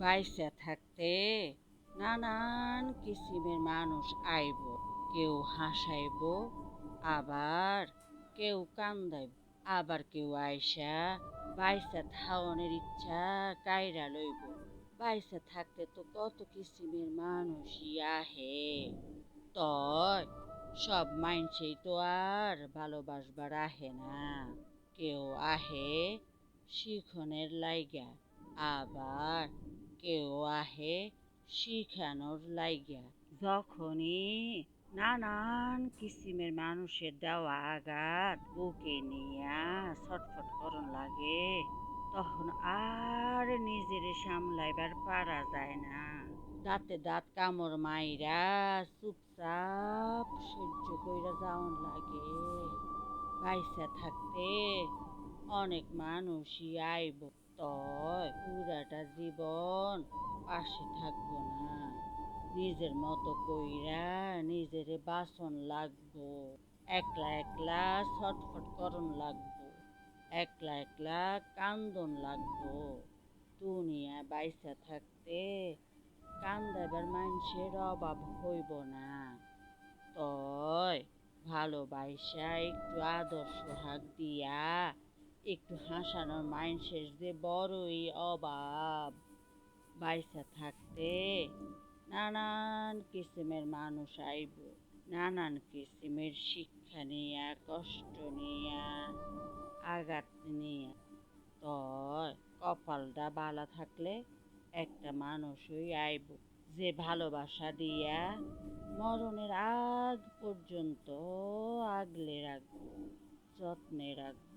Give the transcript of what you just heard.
বাইসা থাকতে নানান কিসিমের মানুষ আইব। কেউ হাসাইব, আবার কেউ কান্দাইব, আবার কেউ আইসা বাইসা থাওনের ইচ্ছা কায়রা লইব। বাইসা থাকতে তো কত কিসিমের মানুষই আহে। তয় সব মাইনসেই তো আর ভালোবাসবার আহে না। কেউ আহে শিখনের লাইগা, আবার কেউ আহে শিখানোর লাইগা। যখনই নানান কিসিমের মানুষের দেওয়া আঘাত বুকে নিয়া ছটফট করন লাগে, তখন আর নিজেরে সামলাইবার পারা যায় না। দাঁতে দাঁত কামড় মাইরা চুপচাপ সহ্য কইরা যাওন লাগে। বাইসা থাকতে অনেক মানুষই আইব। তয় পুরাটা জীবন পাশে থাকব না। নিজের মতো কইরা নিজেরে বাসন লাগবো। একলা একলা ছটফট করন লাগবো। একলা একলা কান্দন লাগবো। দুনিয়া বাইসা থাকতে কান্দাবার মানুষের অভাব হইব না। তয় ভালোবাসা একটু আদর সোহাগ দিয়া একটু হাসানোর মাইন্ড শেষ যে বড়ই অভাব বাইসা থাকতে নানান কিসিমের মানুষ আইব, নানান কিসিমের শিক্ষা নিয়া, কষ্ট নিয়া, আঘাত নিয়া। তয় কপালটা বালা থাকলে একটা মানুষই আইব যে ভালোবাসা দিয়া মরণের আগ পর্যন্ত আগলে রাখব, যত্নে রাখব।